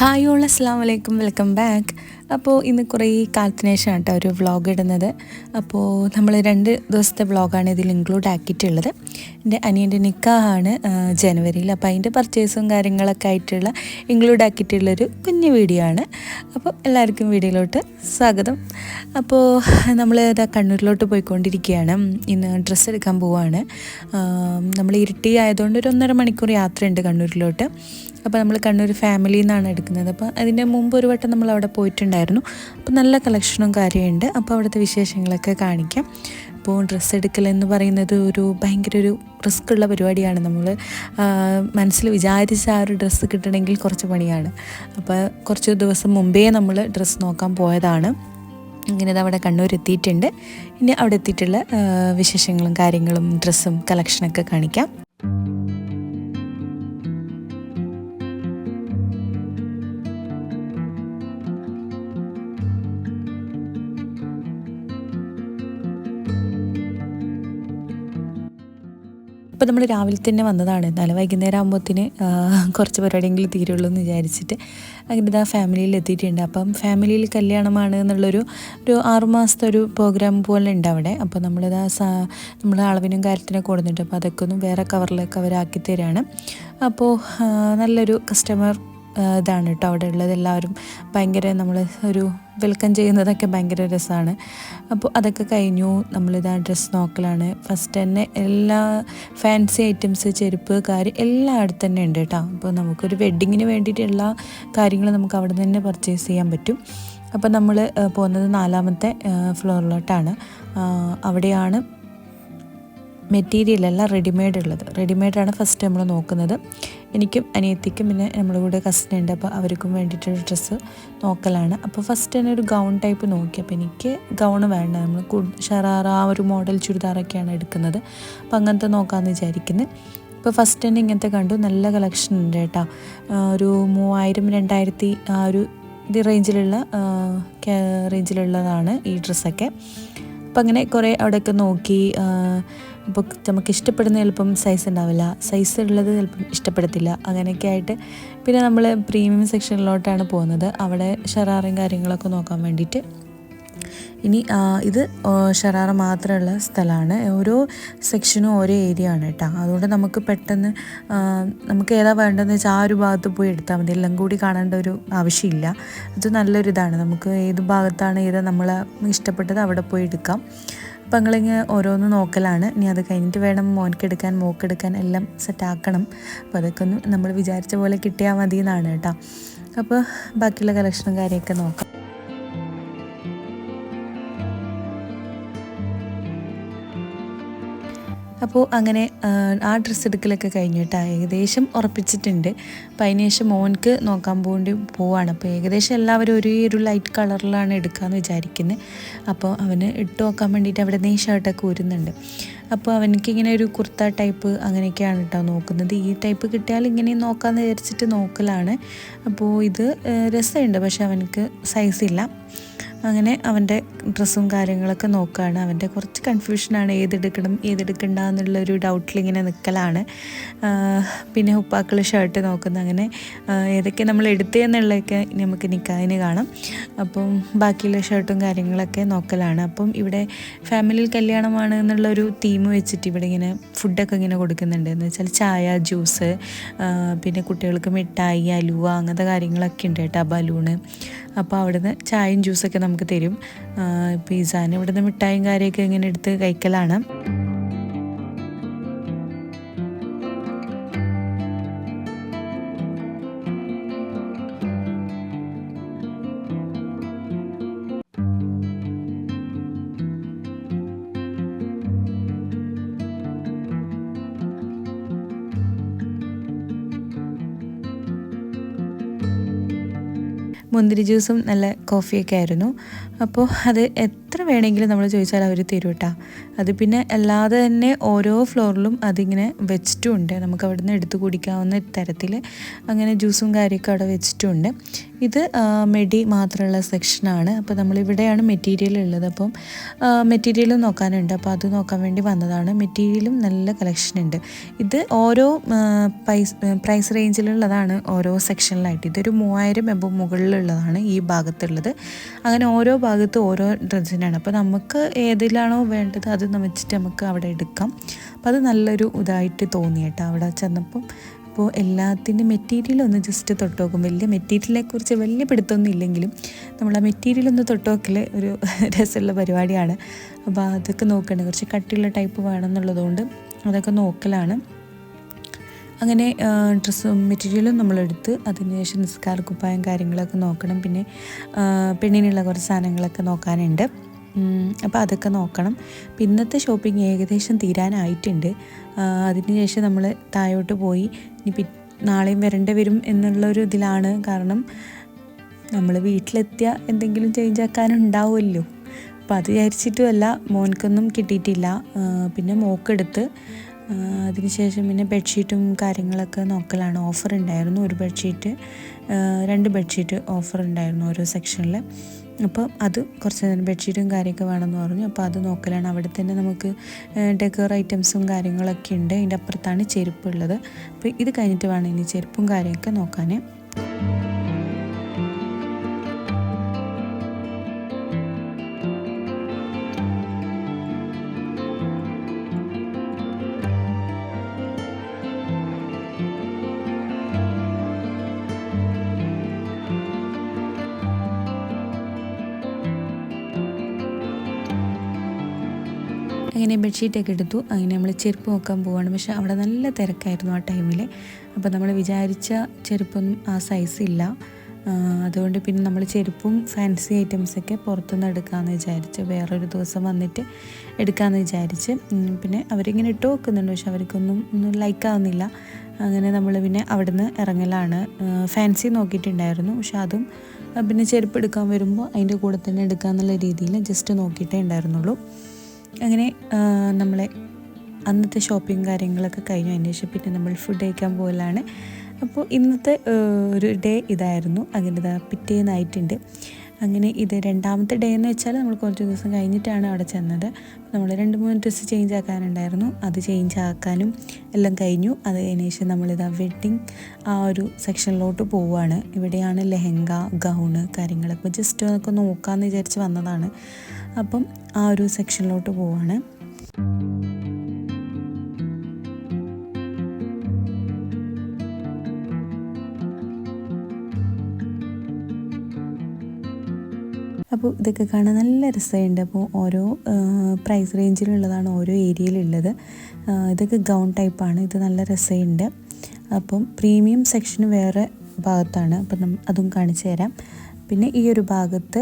Hi all അസ്സാം വലൈക്കും welcome back അപ്പോൾ ഇന്ന് കുറേ കാലത്തിന് കേട്ടോ ഒരു വ്ളോഗ് ഇടുന്നത്. അപ്പോൾ നമ്മൾ രണ്ട് ദിവസത്തെ വ്ളോഗാണ് ഇതിൽ ഇൻക്ലൂഡ് ആക്കിയിട്ടുള്ളത്. എന്റെ അനിയന്റെ നിക്കാഹാണ് ജനുവരിയിൽ. അപ്പോൾ അതിന്റെ പർച്ചേസും കാര്യങ്ങളൊക്കെ ആയിട്ടുള്ള ഇൻക്ലൂഡ് ആക്കിയിട്ടുള്ളൊരു കുഞ്ഞു വീഡിയോ ആണ്. അപ്പോൾ എല്ലാവർക്കും വീഡിയോയിലോട്ട് സ്വാഗതം. അപ്പോൾ നമ്മൾ ഇതാ കണ്ണൂരിലോട്ട് പോയിക്കൊണ്ടിരിക്കുകയാണ്. ഇന്ന് ഡ്രസ്സ് എടുക്കാൻ പോവുകയാണ് നമ്മൾ ഇരുട്ടി ആയതുകൊണ്ട് ഒരു ഒന്നര മണിക്കൂർ യാത്രയുണ്ട് കണ്ണൂരിലോട്ട്. അപ്പോൾ നമ്മൾ കണ്ണൂർ ഫാമിലിയിൽ നിന്നാണ് എടുക്കുന്നത്. അപ്പോൾ അതിന്റെ മുമ്പ് ഒരു വട്ടം നമ്മൾ അവിടെ പോയിട്ടുണ്ടായിരുന്നു. അപ്പോൾ നല്ല കളക്ഷനും കാര്യമുണ്ട് അപ്പോൾ അവിടുത്തെ വിശേഷങ്ങളൊക്കെ കാണിക്കാം. അപ്പോൾ ഡ്രസ്സ് എടുക്കൽ എന്ന് പറയുന്നത് ഒരു ഭയങ്കര ഒരു റിസ്ക് ഉള്ള പരിപാടിയാണ്. നമ്മൾ മനസ്സിൽ വിചാരിച്ച ആ ഒരു ഡ്രസ്സ് കിട്ടണമെങ്കിൽ കുറച്ച് പണിയാണ്. അപ്പോൾ കുറച്ച് ദിവസം മുമ്പേ നമ്മൾ ഡ്രസ്സ് നോക്കാൻ പോയതാണ്. ഇങ്ങനെ അവിടെ കണ്ണൂർ എത്തിയിട്ടുണ്ട്. ഇനി അവിടെ എത്തിയിട്ടുള്ള വിശേഷങ്ങളും കാര്യങ്ങളും ഡ്രസ്സും കളക്ഷനൊക്കെ കാണിക്കാം. അപ്പോൾ നമ്മൾ രാവിലെ തന്നെ വന്നതാണ്. എന്നാലും വൈകുന്നേരം ആകുമ്പോഴത്തേന് കുറച്ച് പരിപാടിയെങ്കിലും തീരുള്ളൂ എന്ന് വിചാരിച്ചിട്ട് അങ്ങനെ ഇതാ ഫാമിലിയിൽ എത്തിയിട്ടുണ്ട്. അപ്പം ഫാമിലിയിൽ കല്യാണമാണ് എന്നുള്ളൊരു ഒരു ആറുമാസത്തെ ഒരു പ്രോഗ്രാം പോലെ ഉണ്ട് അവിടെ. അപ്പോൾ നമ്മളിതാ സാ നമ്മൾ അളവിനും കാര്യത്തിനൊക്കെ കൊടുത്തിട്ടുണ്ട് അപ്പോൾ അതൊക്കെ ഒന്ന് വേറെ കവറിലൊക്കെ അവരാക്കി തരാണ്. അപ്പോൾ നല്ലൊരു കസ്റ്റമർ ഇതാണ് കേട്ടോ അവിടെ ഉള്ളത്. എല്ലാവരും ഭയങ്കര നമ്മൾ ഒരു വെൽക്കം ചെയ്യുന്നതൊക്കെ ഭയങ്കര രസമാണ് അപ്പോൾ അതൊക്കെ കഴിഞ്ഞു. നമ്മളിതാ ഡ്രസ്സ് നോക്കലാണ്. ഫസ്റ്റ് തന്നെ എല്ലാ ഫാൻസി ഐറ്റംസ് ചെരുപ്പ് കാര്യം എല്ലാം അവിടെ തന്നെ ഉണ്ട് കേട്ടോ അപ്പോൾ നമുക്കൊരു വെഡ്ഡിങ്ങിന് വേണ്ടിയിട്ട് എല്ലാ കാര്യങ്ങളും നമുക്ക് അവിടെ തന്നെ പർച്ചേസ് ചെയ്യാൻ പറ്റും. അപ്പോൾ നമ്മൾ പോകുന്നത് നാലാമത്തെ ഫ്ലോറിലോട്ടാണ് അവിടെയാണ് മെറ്റീരിയൽ അല്ല റെഡിമെയ്ഡ് ഉള്ളത്. റെഡിമെയ്ഡാണ് ഫസ്റ്റ് നമ്മൾ നോക്കുന്നത്. എനിക്കും അനിയത്തിക്കും പിന്നെ നമ്മുടെ കൂടെ കസിൻ ഉണ്ട്. അപ്പോൾ അവർക്കും വേണ്ടിയിട്ടൊരു ഡ്രസ്സ് നോക്കലാണ്. അപ്പോൾ ഫസ്റ്റ് തന്നെ ഒരു ഗൗൺ ടൈപ്പ് നോക്കി. അപ്പോൾ എനിക്ക് ഗൗൺ വേണ്ട. നമ്മൾ ഷറാറ ആ ഒരു മോഡൽ ചുരിദാറൊക്കെയാണ് എടുക്കുന്നത്. അപ്പോൾ അങ്ങനത്തെ നോക്കാമെന്ന് വിചാരിക്കുന്നത് ഇപ്പോൾ ഫസ്റ്റ് തന്നെ ഇങ്ങനത്തെ കണ്ടു. നല്ല കളക്ഷൻ ഉണ്ട് കേട്ടോ. ഒരു മൂവായിരം രണ്ടായിരത്തി ആ ഒരു ഇത് റേഞ്ചിലുള്ള റേഞ്ചിലുള്ളതാണ് ഈ ഡ്രസ്സൊക്കെ അപ്പം അങ്ങനെ കുറേ അവിടെയൊക്കെ നോക്കി അപ്പോൾ നമുക്ക് ഇഷ്ടപ്പെടുന്ന ചിലപ്പം സൈസ് ഉണ്ടാവില്ല. സൈസ് ഉള്ളത് ചിലപ്പം ഇഷ്ടപ്പെടത്തില്ല. അങ്ങനെയൊക്കെ ആയിട്ട് പിന്നെ നമ്മൾ പ്രീമിയം സെക്ഷനിലോട്ടാണ് പോകുന്നത്. അവിടെ ഷറാറും കാര്യങ്ങളൊക്കെ നോക്കാൻ വേണ്ടിയിട്ട്. ഇനി ഇത് ഷറാറ മാത്രമുള്ള സ്ഥലമാണ്. ഓരോ സെക്ഷനും ഓരോ ഏരിയ ആണ് കേട്ടോ. അതുകൊണ്ട് നമുക്ക് പെട്ടെന്ന് നമുക്ക് ഏതാ വേണ്ടതെന്ന് വെച്ചാൽ ആ ഒരു ഭാഗത്ത് പോയി എടുത്താൽ മതി. എല്ലാം കൂടി കാണേണ്ട ഒരു ആവശ്യമില്ല. അത് നല്ലൊരു ഇതാണ് നമുക്ക് ഏത് ഭാഗത്താണ് ഏതാ നമ്മൾ ഇഷ്ടപ്പെട്ടത് അവിടെ പോയി എടുക്കാം. അപ്പം ഓരോന്ന് നോക്കലാണ്. ഇനി അത് കഴിഞ്ഞിട്ട് വേണം മോൻക്കെടുക്കാൻ മോക്കെടുക്കാൻ എല്ലാം സെറ്റാക്കണം. അപ്പോൾ അതൊക്കെ ഒന്ന് നമ്മൾ വിചാരിച്ച പോലെ കിട്ടിയാൽ മതി എന്നാണ് കേട്ടോ. അപ്പോൾ ബാക്കിയുള്ള കളക്ഷനും കാര്യമൊക്കെ നോക്കാം. അപ്പോൾ അങ്ങനെ ആ, ഡ്രസ്സ് എടുക്കലൊക്കെ കഴിഞ്ഞിട്ട് ഏകദേശം ഉറപ്പിച്ചിട്ടുണ്ട്. അപ്പം അതിന് ശേഷം മോൻക്ക് നോക്കാൻ പോകേണ്ടി പോവാണ്. അപ്പോൾ ഏകദേശം എല്ലാവരും ഒരേ ഒരു ലൈറ്റ് കളറിലാണ് എടുക്കാമെന്ന് വിചാരിക്കുന്നത് അപ്പോൾ അവന് ഇട്ട് നോക്കാൻ വേണ്ടിയിട്ട് അവിടെ നിന്ന് ഷർട്ടൊക്കെ ഊരുന്നുണ്ട്. അപ്പോൾ അവനക്ക് ഇങ്ങനെ ഒരു കുർത്ത ടൈപ്പ് അങ്ങനെയൊക്കെയാണ് കേട്ടോ നോക്കുന്നത്. ഈ ടൈപ്പ് കിട്ടിയാൽ ഇങ്ങനെ നോക്കാമെന്ന് വിചാരിച്ചിട്ട് നോക്കലാണ്. അപ്പോൾ ഇത് രസമുണ്ട്. പക്ഷെ അവനക്ക് സൈസില്ല അങ്ങനെ അവന്റെ ഡ്രസ്സും കാര്യങ്ങളൊക്കെ നോക്കുകയാണ് അവന്റെ കുറച്ച് കൺഫ്യൂഷനാണ് ഏതെടുക്കണം ഏതെടുക്കണ്ട എന്നുള്ളൊരു ഡൗട്ടിൽ ഇങ്ങനെ നിൽക്കലാണ് പിന്നെ ഉപ്പാക്കൾ ഷർട്ട് നോക്കുന്ന. അങ്ങനെ ഏതൊക്കെ നമ്മൾ എടുത്തതെന്നുള്ളതൊക്കെ നമുക്ക് നിൽക്കാതിന് കാണാം. അപ്പം ബാക്കിയുള്ള ഷർട്ടും കാര്യങ്ങളൊക്കെ നോക്കലാണ്. അപ്പം ഇവിടെ ഫാമിലിയിൽ കല്യാണമാണ് എന്നുള്ളൊരു തീം വെച്ചിട്ട് ഇവിടെ ഇങ്ങനെ ഫുഡൊക്കെ ഇങ്ങനെ കൊടുക്കുന്നുണ്ട്. എന്ന് വെച്ചാൽ ചായ ജ്യൂസ് പിന്നെ കുട്ടികൾക്ക് മിഠായി അലുവ അങ്ങനത്തെ കാര്യങ്ങളൊക്കെ ഉണ്ട് കേട്ടോ ബലൂണ്. അപ്പോൾ അവിടുന്ന് ചായയും ജ്യൂസൊക്കെ നമുക്ക് തരും. ഇപ്പോൾ ഈസാന് ഇവിടുന്ന് മിഠായും കാര്യമൊക്കെ ഇങ്ങനെ എടുത്ത് കഴിക്കലാണ്. മുന്തിരി ജ്യൂസും നല്ല കോഫിയൊക്കെ ആയിരുന്നു. അപ്പോൾ അത് എത്ര വേണമെങ്കിലും നമ്മൾ ചോദിച്ചാൽ അവർ തരും കേട്ടോ അത് പിന്നെ അല്ലാതെ തന്നെ ഓരോ ഫ്ലോറിലും അതിങ്ങനെ വെച്ചിട്ടുമുണ്ട് നമുക്ക് അവിടെ നിന്ന് എടുത്ത് കുടിക്കാവുന്ന തരത്തിൽ അങ്ങനെ ജ്യൂസും കാര്യമൊക്കെ അവിടെ വെച്ചിട്ടുണ്ട്. ഇത് മെഡി മാത്രമുള്ള സെക്ഷനാണ്. അപ്പോൾ നമ്മളിവിടെയാണ് മെറ്റീരിയൽ ഉള്ളത്. അപ്പം മെറ്റീരിയലും നോക്കാനുണ്ട്. അപ്പോൾ അത് നോക്കാൻ വേണ്ടി വന്നതാണ്. മെറ്റീരിയലും നല്ല കളക്ഷൻ ഉണ്ട്. ഇത് ഓരോ പൈസ പ്രൈസ് റേഞ്ചിലുള്ളതാണ് ഓരോ സെക്ഷനിലായിട്ട്. ഇതൊരു മൂവായിരം എബോ മുകളിലുള്ളതാണ് ഈ ഭാഗത്തുള്ളത്. അങ്ങനെ ഓരോ ഭാഗത്ത് ഓരോ ഡ്രസ്സിനാണ് അപ്പോൾ നമുക്ക് ഏതിലാണോ വേണ്ടത് അത് വെച്ചിട്ട് നമുക്ക് അവിടെ എടുക്കാം. അപ്പോൾ അത് നല്ലൊരു ഇതായിട്ട് തോന്നി കേട്ടോ അവിടെ ചെന്നപ്പം. അപ്പോൾ എല്ലാത്തിന്റെ മെറ്റീരിയൽ ഒന്ന് ജസ്റ്റ് തൊട്ട് നോക്കും. വലിയ മെറ്റീരിയലിനെ കുറിച്ച് വലിയ പിടുത്തമൊന്നും ഇല്ലെങ്കിലും നമ്മൾ ആ മെറ്റീരിയൽ ഒന്ന് തൊട്ട് നോക്കൽ ഒരു രസമുള്ള പരിപാടിയാണ്. അപ്പോൾ അതൊക്കെ നോക്കണേ കുറച്ച് കട്ടിയുള്ള ടൈപ്പ് വേണമെന്നുള്ളതുകൊണ്ട് അതൊക്കെ നോക്കലാണ്. അങ്ങനെ ഡ്രസ്സും മെറ്റീരിയലും നമ്മളെടുത്ത് അതിനുശേഷം നിസ്കാര കുപ്പായം കാര്യങ്ങളൊക്കെ നോക്കണം. പിന്നെ പെണ്ണിനുള്ള കുറച്ച് സാധനങ്ങളൊക്കെ നോക്കാനുണ്ട്. അപ്പോൾ അതൊക്കെ നോക്കണം. പിന്നത്തെ ഷോപ്പിംഗ് ഏകദേശം തീരാനായിട്ടുണ്ട്. അതിനുശേഷം നമ്മൾ താഴോട്ട് പോയി ഇനി പി നാളെയും വരേണ്ടി വരും എന്നുള്ളൊരു ഇതിലാണ്. കാരണം നമ്മൾ വീട്ടിലെത്തിയ എന്തെങ്കിലും ചേഞ്ച് ആക്കാനുണ്ടാവുമല്ലോ. അപ്പം അത് വിചാരിച്ചിട്ടുമല്ല മോൻക്കൊന്നും കിട്ടിയിട്ടില്ല. പിന്നെ മോക്കെടുത്ത് അതിനുശേഷം പിന്നെ ബെഡ്ഷീറ്റും കാര്യങ്ങളൊക്കെ നോക്കലാണ്. ഓഫർ ഉണ്ടായിരുന്നു ഒരു ബെഡ്ഷീറ്റ് രണ്ട് ബെഡ്ഷീറ്റ് ഓഫർ ഉണ്ടായിരുന്നു ഓരോ സെക്ഷനിൽ അപ്പോൾ അത് കുറച്ച് നേരം ബെഡ്ഷീറ്റും കാര്യമൊക്കെ വേണമെന്ന് പറഞ്ഞു. അപ്പോൾ അത് നോക്കലാണ്. അവിടെ തന്നെ നമുക്ക് ഡെക്കർ ഐറ്റംസും കാര്യങ്ങളൊക്കെ ഉണ്ട്. അതിന്റെ അപ്പുറത്താണ് ചെരുപ്പ് ഉള്ളത്. അപ്പോൾ ഇത് കഴിഞ്ഞിട്ട് വേണം ഇനി ചെരുപ്പും കാര്യമൊക്കെ നോക്കാൻ അങ്ങനെ ബെഡ്ഷീറ്റൊക്കെ എടുത്തു. അങ്ങനെ നമ്മൾ ചെരുപ്പ് നോക്കാൻ പോവാണ്. പക്ഷെ അവിടെ നല്ല തിരക്കായിരുന്നു ആ ടൈമിൽ അപ്പോൾ നമ്മൾ വിചാരിച്ച ചെരുപ്പൊന്നും ആ സൈസ് ഇല്ല. അതുകൊണ്ട് പിന്നെ നമ്മൾ ചെരുപ്പും ഫാൻസി ഐറ്റംസൊക്കെ പുറത്തുനിന്ന് എടുക്കാമെന്ന് വിചാരിച്ച് വേറൊരു ദിവസം വന്നിട്ട് എടുക്കാമെന്ന് വിചാരിച്ച് പിന്നെ അവരിങ്ങനെ ഇട്ട് നോക്കുന്നുണ്ട് പക്ഷെ അവർക്കൊന്നും ഒന്നും ലൈക്കാവുന്നില്ല അങ്ങനെ നമ്മൾ പിന്നെ അവിടുന്ന് ഇറങ്ങലാണ്. ഫാൻസി നോക്കിയിട്ടുണ്ടായിരുന്നു. പക്ഷെ അതും പിന്നെ ചെരുപ്പ് എടുക്കാൻ വരുമ്പോൾ അതിന്റെ കൂടെ തന്നെ എടുക്കാമെന്നുള്ള രീതിയിൽ ജസ്റ്റ് നോക്കിയിട്ടേ ഉണ്ടായിരുന്നുള്ളൂ. അങ്ങനെ നമ്മളെ അന്നത്തെ ഷോപ്പിംഗ് കാര്യങ്ങളൊക്കെ കഴിഞ്ഞു. അതിന് ശേഷം പിന്നെ നമ്മൾ ഫുഡ് കഴിക്കാൻ പോകലാണ്. അപ്പോൾ ഇന്നത്തെ ഒരു ഡേ ഇതായിരുന്നു. അങ്ങനെ ഇതാ പിറ്റേന്നായിട്ടുണ്ട്. അങ്ങനെ ഇത് രണ്ടാമത്തെ ഡേ എന്ന് വെച്ചാൽ നമ്മൾ കുറച്ച് ദിവസം കഴിഞ്ഞിട്ടാണ് അവിടെ ചെന്നത്. നമ്മൾ രണ്ട് മൂന്ന് ഡ്രസ്സ് ചേഞ്ച് ആക്കാനുണ്ടായിരുന്നു. അത് ചേഞ്ച് ആക്കാനും എല്ലാം കഴിഞ്ഞു. അത് കഴിഞ്ഞ ശേഷം നമ്മളിതാ വെഡ്ഡിങ് ആ ഒരു സെക്ഷനിലോട്ട് പോവുകയാണ് ഇവിടെയാണ് ലെഹങ്ക ഗൗണ് കാര്യങ്ങളൊക്കെ. ജസ്റ്റ് അതൊക്കെ നോക്കാമെന്ന് വിചാരിച്ച് വന്നതാണ്. അപ്പം ആ ഒരു സെക്ഷനിലോട്ട് പോവാണ്. അപ്പോൾ ഇതൊക്കെ കാണാൻ നല്ല രസമുണ്ട്. അപ്പോൾ ഓരോ പ്രൈസ് റേഞ്ചിലുള്ളതാണ് ഓരോ ഏരിയയിലുള്ളത് ഇതൊക്കെ ഗൗൺ ടൈപ്പാണ് ഇത് നല്ല രസമുണ്ട്. അപ്പം പ്രീമിയം സെക്ഷന് വേറെ ഭാഗത്താണ്. അപ്പം അതും കാണിച്ചു തരാം. പിന്നെ ഈ ഒരു ഭാഗത്ത്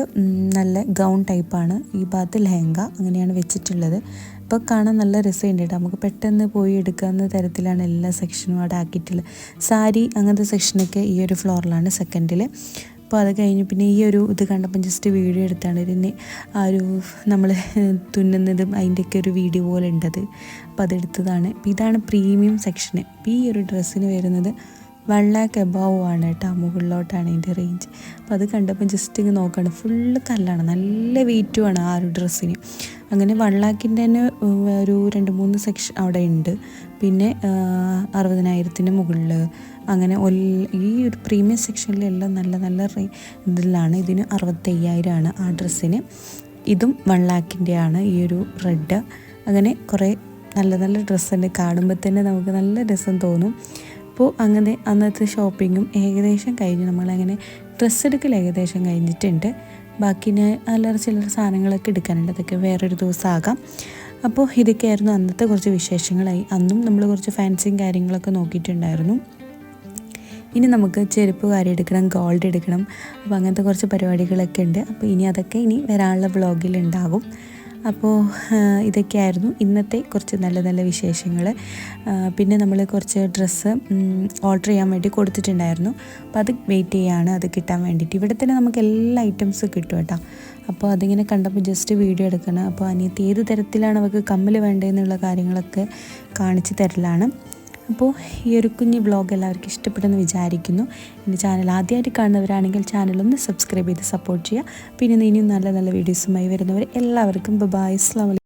നല്ല ഗൗൺ ടൈപ്പാണ്. ഈ ഭാഗത്ത് ലെഹങ്ക അങ്ങനെയാണ് വെച്ചിട്ടുള്ളത്. അപ്പോൾ കാണാൻ നല്ല രസമുണ്ട് കേട്ടോ. നമുക്ക് പെട്ടെന്ന് പോയി എടുക്കാവുന്ന തരത്തിലാണ് എല്ലാ സെക്ഷനും അവിടെ ആക്കിയിട്ടുള്ളത്. സാരി അങ്ങനത്തെ സെക്ഷനൊക്കെ ഈ ഒരു ഫ്ലോറിലാണ് സെക്കൻഡിൽ അപ്പോൾ അത് കഴിഞ്ഞ് പിന്നെ ഈ ഒരു ഇത് കണ്ടപ്പം ജസ്റ്റ് വീഡിയോ എടുത്താണ്. പിന്നെ ആ ഒരു നമ്മൾ തുന്നുന്നതും അതിന്റെയൊക്കെ ഒരു വീഡിയോ പോലെ ഉണ്ടത്. അപ്പോൾ അതെടുത്തതാണ്. അപ്പോൾ ഇതാണ് പ്രീമിയം സെക്ഷന് ഈ ഒരു ഡ്രസ്സിന് വരുന്നത് വൺ ലാക്ക് എബവ് ആണ് കേട്ടോ മുകളിലോട്ടാണ് അതിന്റെ റേഞ്ച് അപ്പോൾ അത് കണ്ടപ്പോൾ ജസ്റ്റ് ഇങ്ങ് നോക്കുകയാണ് ഫുള്ള് കല്ലാണ് നല്ല വെയിറ്റുമാണ് ആ ഒരു ഡ്രസ്സിന് അങ്ങനെ വൺ ലാക്കിന്റെ തന്നെ ഒരു രണ്ട് മൂന്ന് സെക്ഷൻ അവിടെ ഉണ്ട് പിന്നെ അറുപതിനായിരത്തിന്റെ മുകളിൽ അങ്ങനെ ഈ ഒരു പ്രീമിയം സെക്ഷനിലെല്ലാം നല്ല നല്ല റേ ഇതിലാണ്. ഇതിന് അറുപത്തയ്യായിരമാണ് ആ ഡ്രസ്സിന് ഇതും വൺ ലാക്കിന്റെയാണ് ഈ ഒരു റെഡ് അങ്ങനെ കുറേ നല്ല നല്ല ഡ്രസ്സുണ്ട് കാണുമ്പോൾ തന്നെ നമുക്ക് നല്ല രസം തോന്നും. അപ്പോൾ അങ്ങനെ അന്നത്തെ ഷോപ്പിങ്ങും ഏകദേശം കഴിഞ്ഞു. നമ്മളങ്ങനെ ഡ്രസ്സ് എടുക്കൽ ഏകദേശം കഴിഞ്ഞിട്ടുണ്ട്. ബാക്കി അല്ലറ ചില സാധനങ്ങളൊക്കെ എടുക്കാനുണ്ട്. അതൊക്കെ വേറൊരു ദിവസമാകാം. അപ്പോൾ ഇതൊക്കെയായിരുന്നു അന്നത്തെ കുറച്ച് വിശേഷങ്ങളായി. അന്നും നമ്മൾ കുറച്ച് ഫാൻസിയും കാര്യങ്ങളൊക്കെ നോക്കിയിട്ടുണ്ടായിരുന്നു. ഇനി നമുക്ക് ചെരുപ്പ് കാര്യം എടുക്കണം ഗോൾഡ് എടുക്കണം. അപ്പോൾ അങ്ങനത്തെ കുറച്ച് പരിപാടികളൊക്കെ ഉണ്ട്. അപ്പോൾ ഇനി അതൊക്കെ ഇനി വരാനുള്ള ബ്ലോഗിൽ ഉണ്ടാകും. അപ്പോൾ ഇതൊക്കെയായിരുന്നു ഇന്നത്തെ കുറച്ച് നല്ല നല്ല വിശേഷങ്ങൾ പിന്നെ നമ്മൾ കുറച്ച് ഡ്രസ്സ് ഓർഡർ ചെയ്യാൻ വേണ്ടി കൊടുത്തിട്ടുണ്ടായിരുന്നു. അപ്പോൾ അത് വെയിറ്റ് ചെയ്യാണ് അത് കിട്ടാൻ വേണ്ടിയിട്ട്. ഇവിടെ തന്നെ നമുക്ക് എല്ലാ ഐറ്റംസും കിട്ടും കേട്ടോ. അപ്പോൾ അതിങ്ങനെ കണ്ടപ്പോൾ ജസ്റ്റ് വീഡിയോ എടുക്കണം. അപ്പോൾ അനിയത്തി ഏത് തരത്തിലാണ് അവൾക്ക് കമ്മൽ വേണ്ടതെന്നുള്ള കാര്യങ്ങളൊക്കെ കാണിച്ചു തരലാണ്. അപ്പോൾ ഈ ഒരു കുഞ്ഞ് വ്ളോഗ് എല്ലാവർക്കും ഇഷ്ടപ്പെട്ടെന്ന് വിചാരിക്കുന്നു. എന്റെ ചാനൽ ആദ്യമായിട്ട് കാണുന്നവരാണെങ്കിൽ ചാനലൊന്ന് സബ്സ്ക്രൈബ് ചെയ്ത് സപ്പോർട്ട് ചെയ്യുക. പിന്നെ ഇനിയും നല്ല നല്ല വീഡിയോസുമായി വരുന്നവർ എല്ലാവർക്കും ബബായ് അസ്ലാം